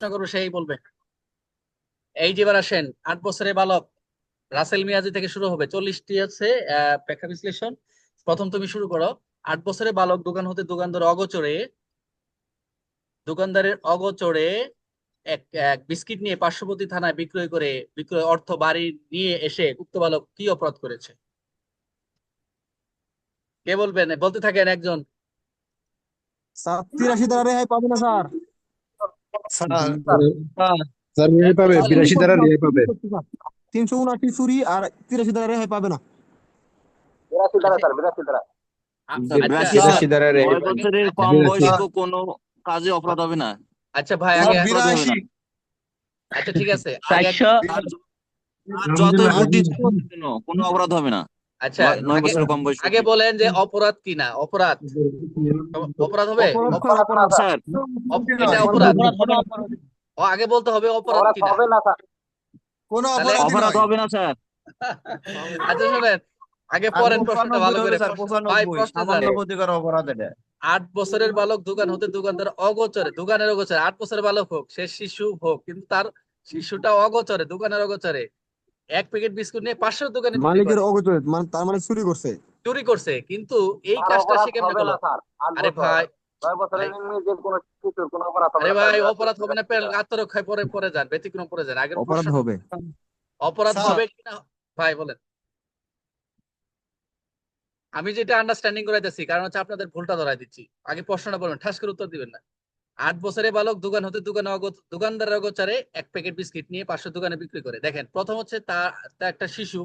প্রশ্ন করব সেই বলবে। এই যে এবার আসেন, আট বছরের বালক, রাসেল মিয়াজি থেকে শুরু হবে। চল্লিশটি হচ্ছে ব্যাখ্যা বিশ্লেষণ। প্রথম তুমি শুরু করো। আট বছরের বালক, দোকান হতে দোকানদার অগোচরে, দোকানদারের অগোচরে এক এক বিস্কিট নিয়ে পার্শ্ববর্তী থানায় বিক্রয় করে, বিক্রয় অর্থ বাড়ি নিয়ে এসে উক্ত বালক কি অপরাধ করেছে? কে বলবেন? বলতে থাকেন একজন। তিরাশি দ্বারা রেহাই পাবে না, স্যার। স্যার রেহাই পাবে বিরাশি দ্বারা রেহাই পাবে। তিনশো উনআশি চুরি আর তিরাশি দ্বারা রেহাই পাবে না। আচ্ছা, বিরাশি দ্বারা বছরের কম। বয়স্ক কোনো কাজে অপরাধ হবে না। আচ্ছা ভাই আগে অপরাধ আচ্ছা ঠিক আছে। আর যত বুদ্ধি কোনো অপরাধ হবে না। আচ্ছা আগে কম বয়স আগে বলেন যে অপরাধ কি না অপরাধ। অপরাধ হবে? অপরাধ অপরাধ স্যার। এটা অপরাধ। ও আগে বলতে হবে অপরাধ কি না কোনো অপরাধ অপরাধ হবে না স্যার। আচ্ছা শুনেন। আগে পড়েন প্রশ্নটা ভালো করে। ভাই প্রশ্ন জানেন। আট বছরের বালক দোকান হতে দোকানদার অগোচরে দোকানের অগোচরে। আট বছরের বালক হোক সে শিশু হোক কিন্তু তার শিশুটা অগোচরে দোকানের অগোচরে। এক প্যাকেট বিস্কুট নিয়ে পাঁচশো দোকানে মালিকের করে। অগোচরে মানে তার মানে চুরি করছে। চুরি করছে কিন্তু এই কাজটা সে কেমনে করল? আরে ভাই। আরে ভাই অপরাধ হবে না আত্মরক্ষায় পরে পরে যান ব্যতিক্রম পরে যান আগের অপরাধ হবে। অপরাধ হবে কিনা? ভাই বলেন। আমি যেটা আন্ডারস্ট্যান্ডিং করাইতেছি কারণ হচ্ছে আপনাদের ভুলটা ধরাই দিচ্ছি। আগে প্রশ্নটা বলবেন ঠাস করে উত্তর দিবেন না। আট বছরে বালক, দোকান হতে দোকানে দোকানদারের অগোচারে এক প্যাকেট বিস্কিট নিয়ে পাঁচশো দোকানে বিক্রি করে। দেখেন, প্রথম হচ্ছে তা তা একটা শিশু